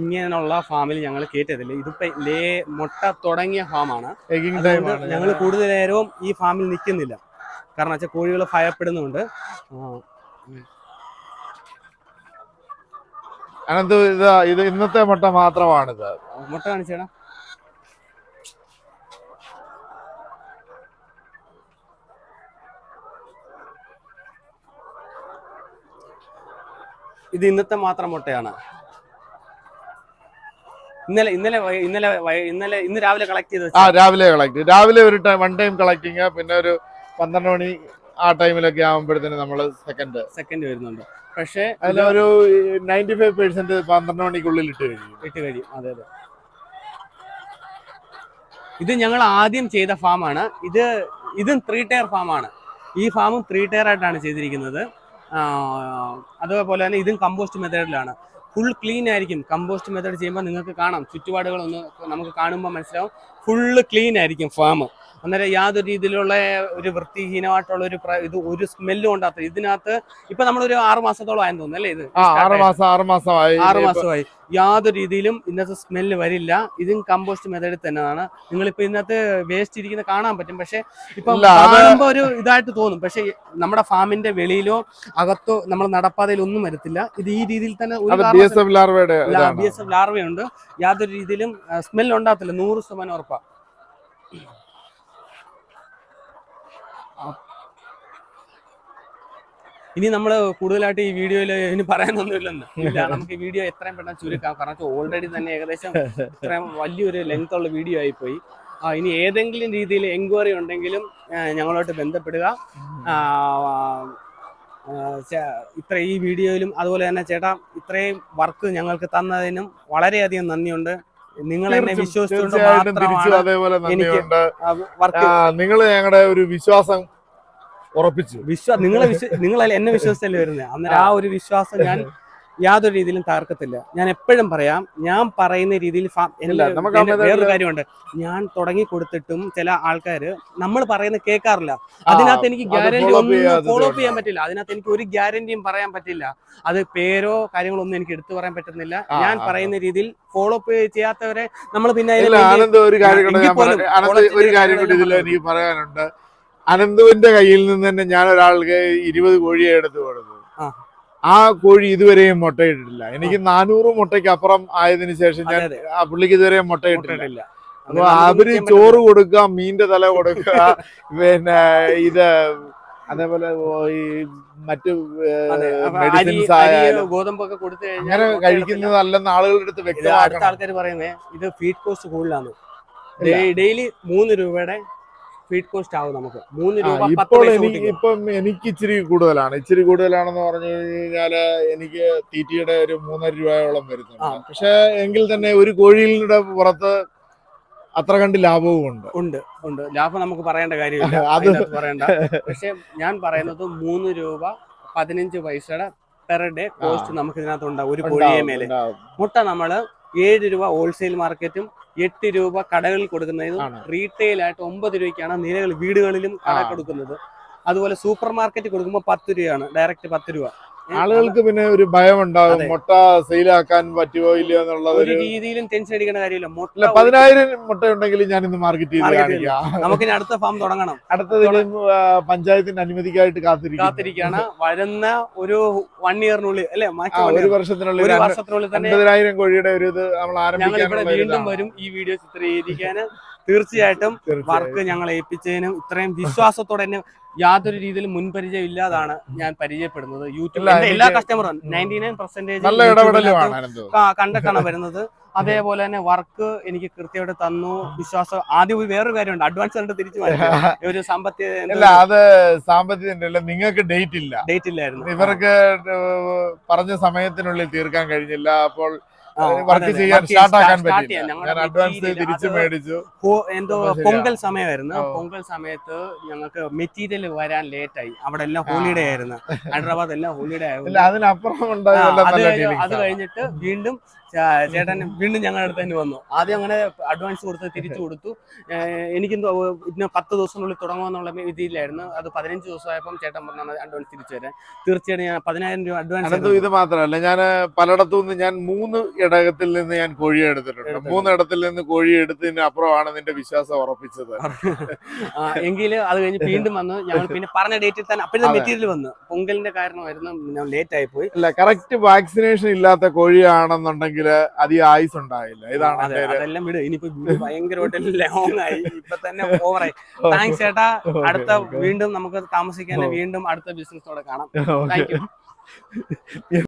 ഇങ്ങനെയുള്ള ഫാമിൽ ഞങ്ങൾ കയറ്റത്തില്ല ഇതിപ്പോ ലേ മുട്ട തുടങ്ങിയ ഫാമാണ്. ഞങ്ങൾ കൂടുതൽ നേരവും ഈ ഫാമിൽ നിൽക്കുന്നില്ല കാരണം വെച്ചാൽ കോഴികൾ ഭയപ്പെടുന്നുണ്ട്. അനന്ത് ഇത് ഇന്നത്തെ മുട്ട മാത്രമാണിത്. മുട്ട കാണിച്ചേടാ. ഇത് ഇന്നത്തെ മാത്രം മുട്ടയാണ്. ഇന്നലെ ഇന്നലെ ഇന്നലെ ഇന്നലെ ഇന്ന് രാവിലെ കളക്ട് ചെയ്ത് ആ രാവിലെ കളക്ട് രാവിലെ ഒരു ടൈം വൺ ടൈം കളക്ടിങ് പിന്നെ ഒരു പന്ത്രണ്ട് മണി ആ ടൈമിലൊക്കെ ആകുമ്പോഴത്തേന് നമ്മൾ സെക്കൻഡ് സെക്കൻഡ് വരുന്നുണ്ട്. പക്ഷേ അതിലൊരു നയന്റി ഫൈവ് പെർസെന്റ് പന്ത്രണ്ട് മണിക്കുള്ളിൽ ഇട്ട് കഴിയും. ഇട്ട് കഴിയും. അതെ അതെ. ഇത് ഞങ്ങൾ ആദ്യം ചെയ്ത ഫാമാണ് ഇത് ഇതും ത്രീ ടയർ ഫാമാണ് ഈ ഫാമും ത്രീ ടയർ ആയിട്ടാണ് ചെയ്തിരിക്കുന്നത്. അതുപോലെ തന്നെ ഇതും കമ്പോസ്റ്റ് മെത്തേഡിലാണ് ഫുൾ ക്ലീൻ ആയിരിക്കും. കമ്പോസ്റ്റ് മെത്തേഡ് ചെയ്യുമ്പോൾ നിങ്ങൾക്ക് കാണാം. ചുറ്റുപാടുകളൊന്ന് നമുക്ക് കാണുമ്പോൾ മനസ്സിലാവും. ഫുള്ള് ക്ലീൻ ആയിരിക്കും ഫാം അന്നേരം യാതൊരു രീതിയിലുള്ള ഒരു വൃത്തിഹീനമായിട്ടുള്ള ഒരു ഇത് ഒരു സ്മെല്ലും ഉണ്ടാകത്ത ഇതിനകത്ത് ഇപ്പൊ നമ്മളൊരു ആറു മാസത്തോളം ആയെന്ന് തോന്നുന്നു അല്ലേ ഇത്? ആറ് മാസം ആറ് മാസമായി. ആറ് മാസമായി. യാതൊരു രീതിയിലും ഇന്നത്തെ സ്മെല്ല് വരില്ല. ഇതും കമ്പോസ്റ്റ് മെത്തേഡിൽ തന്നെയാണ്. നിങ്ങളിപ്പോ ഇന്നത്തെ വേസ്റ്റ് ഇരിക്കുന്ന കാണാൻ പറ്റും. പക്ഷെ ഇപ്പൊ കാണുമ്പോ ഒരു ഇതായിട്ട് തോന്നും. പക്ഷെ നമ്മുടെ ഫാമിന്റെ വെളിയിലോ അകത്തോ നമ്മൾ നടപ്പാതയിൽ ഒന്നും വരത്തില്ല. ഇത് ഈ രീതിയിൽ തന്നെ ബി എസ് എഫ് ലാർവയുണ്ട് യാതൊരു രീതിയിലും സ്മെല്ല് ഉണ്ടാകത്തില്ല. നൂറ് ശതമാനം ഉറപ്പാ. ഇനി നമ്മൾ കൂടുതലായിട്ട് ഈ വീഡിയോയിൽ ഇനി പറയാനൊന്നുമില്ലെന്ന്. നമുക്ക് ഈ വീഡിയോ എത്രയും പെട്ടെന്ന് ചുരുക്കാം. കാരണം ഓൾറെഡി തന്നെ ഏകദേശം ഇത്രയും വലിയൊരു ലെങ്ത് ഉള്ള വീഡിയോ ആയിപ്പോയി. ഇനി ഏതെങ്കിലും രീതിയിൽ എൻക്വയറി ഉണ്ടെങ്കിലും ഞങ്ങളോട്ട് ബന്ധപ്പെടുക. ഇത്ര ഈ വീഡിയോയിലും അതുപോലെ തന്നെ ചേട്ടാ ഇത്രയും വർക്ക് ഞങ്ങൾക്ക് തന്നതിനും വളരെയധികം നന്ദിയുണ്ട്. നിങ്ങൾ എന്നെ വിശ്വസിച്ചുകൊണ്ട് മാത്രമാണ് അതേപോലെ നന്ദിയുണ്ട്. നിങ്ങൾ ഞങ്ങളുടെ ഒരു വിശ്വാസം ഉറപ്പിച്ചു. വിശ്വാസം നിങ്ങളെ നിങ്ങൾ എന്നെ വിശ്വസിച്ചല്ലേ വരുന്നത് അന്നേരം ആ ഒരു വിശ്വാസം ഞാൻ യാതൊരു രീതിയിലും തകർക്കത്തില്ല. ഞാൻ എപ്പോഴും പറയാം ഞാൻ പറയുന്ന രീതിയിൽ വേറൊരു കാര്യമുണ്ട്. ഞാൻ തുടങ്ങി കൊടുത്തിട്ടും ചില ആൾക്കാര് നമ്മൾ പറയുന്ന കേൾക്കാറില്ല. അതിനകത്ത് എനിക്ക് ഗ്യാരന്റി ഗ്യാരണ്ടി ഒന്നും ഫോളോ അപ്പ് ചെയ്യാൻ പറ്റില്ല. അതിനകത്ത് എനിക്ക് ഒരു ഗ്യാരണ്ടിയും പറയാൻ പറ്റില്ല. അത് പേരോ കാര്യങ്ങളോ ഒന്നും എനിക്ക് എടുത്തു പറയാൻ പറ്റുന്നില്ല. ഞാൻ പറയുന്ന രീതിയിൽ ഫോളോ അപ്പ് ചെയ്യാത്തവരെ നമ്മൾ പിന്നെ കാര്യം ഒരു കൂടി ഇതിൽ എനിക്ക് പറയാനുണ്ട്. അനന്തുവിന്റെ കയ്യിൽ നിന്ന് തന്നെ ഞാൻ ഒരാൾക്ക് ഇരുപത് കോഴിയെ എടുത്തു കൊടുത്തു. ആ. കോഴി ഇതുവരെയും മുട്ടയിട്ടിട്ടില്ല. എനിക്ക് നാനൂറ് മുട്ടയ്ക്ക് അപ്പുറം ആയതിനു ശേഷം ഞാൻ. ആ പുള്ളിക്ക് ഇതുവരെ മുട്ടയിട്ടിട്ടില്ല. അപ്പൊ അവർ ചോറ് കൊടുക്കുക മീന്റെ തല കൊടുക്കുക പിന്നെ ഇത് അതേപോലെ ഈ മറ്റു മെഡിസിൻസ് ആയാലും ഗോതമ്പൊക്കെ കൊടുത്തു കഴിഞ്ഞാൽ അങ്ങനെ കഴിക്കുന്നതല്ലെന്ന് ആളുകളുടെ അടുത്ത് വ്യക്തമായിട്ട് ആൾക്കാർ പറയുന്നേ ഇത് ഫീഡ് കോസ്റ്റ് കൂടുതലാണ് ഡെയിലി മൂന്ന് രൂപയുടെ ഫീഡ് കോസ്റ്റ് ആവും നമുക്ക്. മൂന്ന് രൂപ ഇപ്പോൾ എനിക്ക്. ഇപ്പം എനിക്ക് ഇച്ചിരി കൂടുതലാണ്. ഇച്ചിരി കൂടുതലാണെന്ന് പറഞ്ഞു കഴിഞ്ഞാൽ എനിക്ക് തീറ്റിയുടെ ഒരു മൂന്നര രൂപയോളം. വരുന്നുണ്ട്. പക്ഷെ എങ്കിൽ തന്നെ ഒരു കോഴിയുടെ പുറത്ത് അത്ര കണ്ട് ലാഭവും ഉണ്ട്. ഉണ്ട് ഉണ്ട്. ലാഭം നമുക്ക് പറയേണ്ട കാര്യമില്ല. അത് പറയണ്ട. പക്ഷെ ഞാൻ പറയുന്നത് മൂന്ന് രൂപ പതിനഞ്ച് പൈസയുടെ പെർ ഡേ കോസ്റ്റ് നമുക്ക് ഇതിനകത്ത് ഉണ്ടാവും. ഒരു കോഴിയെ മേലെ. മുട്ട നമ്മൾ ഏഴ് രൂപ ഹോൾസെയിൽ മാർക്കറ്റും എട്ട് രൂപ കടകളിൽ കൊടുക്കുന്നതും. റീറ്റെയിൽ ആയിട്ട് ഒമ്പത് രൂപയ്ക്കാണ് നിലകൾ വീടുകളിലും കട കൊടുക്കുന്നത്. അതുപോലെ സൂപ്പർ മാർക്കറ്റ് കൊടുക്കുമ്പോൾ പത്ത് രൂപയാണ്. ഡയറക്റ്റ് പത്ത് രൂപ. ആളുകൾക്ക് പിന്നെ ഒരു ഭയം ഉണ്ടാകും. മുട്ട സെയിലാക്കാൻ പറ്റുമോ ഇല്ലയോ എന്നുള്ളത് ഒരു രീതിയിലും ടെൻഷൻ അടിക്കേണ്ട കാര്യമില്ല. മുട്ട പതിനായിരം മുട്ട ഉണ്ടെങ്കിൽ ഞാൻ ഇന്ന് മാർക്കറ്റ് ചെയ്ത് കാണിക്കാം. നമുക്ക് ഇനി അടുത്ത ഫാം തുടങ്ങണം. അടുത്തത് പഞ്ചായത്തിന്റെ അനുമതിക്കായിട്ട് കാത്തിരിക്കും. കാത്തിരിക്കുകയാണ്. വരുന്ന ഒരു വൺ ഇയറിനുള്ളിൽ അല്ലെ? ഒരു വർഷത്തിനുള്ളിൽ ഒരു വർഷത്തിനുള്ളിൽ തന്നെ കോഴിയുടെ ഒരു ഇത് നമ്മൾ ആരംഭിക്കാൻ വീണ്ടും വരും ഈ വീഡിയോ ചിത്രീകരിക്കാൻ. തീർച്ചയായിട്ടും തീർച്ചയായും. വർക്ക് ഞങ്ങൾ ഏൽപ്പിച്ചതിനും ഇത്രയും വിശ്വാസത്തോടെ തന്നെ യാതൊരു രീതിയിലും മുൻപരിചയം ഇല്ലാതാണ് ഞാൻ പരിചയപ്പെടുന്നത്. യൂട്യൂബിൽ എല്ലാ കസ്റ്റമറും നയന്റി നയൻ പെർസെന്റേജ് കണ്ടിട്ടാണ് വരുന്നത്. അതേപോലെ തന്നെ വർക്ക് എനിക്ക് കൃത്യമായിട്ട് തന്നു. വിശ്വാസം ആദ്യം ഒരു വേറൊരു കാര്യമുണ്ട്. അഡ്വാൻസ് കണ്ട് തിരിച്ചു. ഒരു സാമ്പത്തിക അത് അല്ല നിങ്ങൾക്ക് ഡേറ്റ് ഇല്ല. ഡേറ്റ് ഇല്ലായിരുന്നു. ഇവർക്ക് പറഞ്ഞ സമയത്തിനുള്ളിൽ തീർക്കാൻ കഴിഞ്ഞില്ല. അപ്പോൾ വർക്ക്. ചെയ്യാൻ Work സ്റ്റാർട്ട് ആക്കാൻ പറ്റില്ല ഞാൻ അഡ്വാൻസ് തിരിച്ചു മേടിച്ചു. എന്തോ പൊങ്കൽ സമയമായിരുന്നു. പൊങ്കൽ സമയത്ത് ഞങ്ങൾക്ക് മെറ്റീരിയൽ വരാൻ ലേറ്റ് ആയി. അവിടെ എല്ലാം ഹോളിഡേ ആയിരുന്നു. ഹൈദരാബാദ് എല്ലാം ഹോളിഡേ ആയിരുന്നു അതിനപ്പുറം അത്. കഴിഞ്ഞിട്ട് വീണ്ടും ചേട്ടൻ വീണ്ടും ഞങ്ങളുടെ അടുത്ത് തന്നെ വന്നു. ആദ്യം അങ്ങനെ അഡ്വാൻസ് കൊടുത്ത് തിരിച്ചു കൊടുത്തു. എനിക്ക് ഇതിന് പത്ത് ദിവസത്തിനുള്ളിൽ തുടങ്ങുമെന്നുള്ള രീതിയിലായിരുന്നു അത് പതിനഞ്ച് ദിവസമായപ്പോൾ ചേട്ടൻ പറഞ്ഞാണ് അഡ്വാൻസ് തിരിച്ചു തരാൻ തീർച്ചയായിട്ടും ഞാൻ പതിനായിരം രൂപ അഡ്വാൻസ് ഇത് മാത്രമല്ല ഞാൻ പലയിടത്തു നിന്ന് ഞാൻ മൂന്ന് ഇടകത്തിൽ നിന്ന് ഞാൻ കോഴി എടുത്തിട്ടുണ്ട്. എടുത്തിട്ടുണ്ട്. മൂന്നിടത്തിൽ നിന്ന് കോഴി എടുത്തതിന് അപ്പുറമാണ് നിന്റെ വിശ്വാസം ഉറപ്പിച്ചത്. എങ്കിൽ അത് കഴിഞ്ഞ് വീണ്ടും വന്നു. ഞങ്ങൾ പിന്നെ പറഞ്ഞ ഡേറ്റിൽ തന്നെ അപ്പോഴത്തെ മെറ്റീരിയൽ വന്നു. പൊങ്കലിന്റെ കാരണമായിരുന്നു ഞാൻ ലേറ്റ് ആയി പോയി അല്ല കറക്റ്റ് വാക്സിനേഷൻ ഇല്ലാത്ത കോഴിയാണെന്നുണ്ടെങ്കിൽ അധികം ആയുസ് ഉണ്ടായില്ല. ഇതാണ് അതെ, അതെല്ലാം വിട്. ഇനിയിപ്പോ വീട് ഭയങ്കരമായിട്ട് ലോങ് ആയി. ഇപ്പൊ തന്നെ ഓവറായി താങ്ക്സ് ചേട്ടാ. അടുത്ത വീണ്ടും നമുക്ക് താമസിക്കാൻ വീണ്ടും അടുത്ത ബിസിനസ്സോടെ കാണാം. Okay. Thank you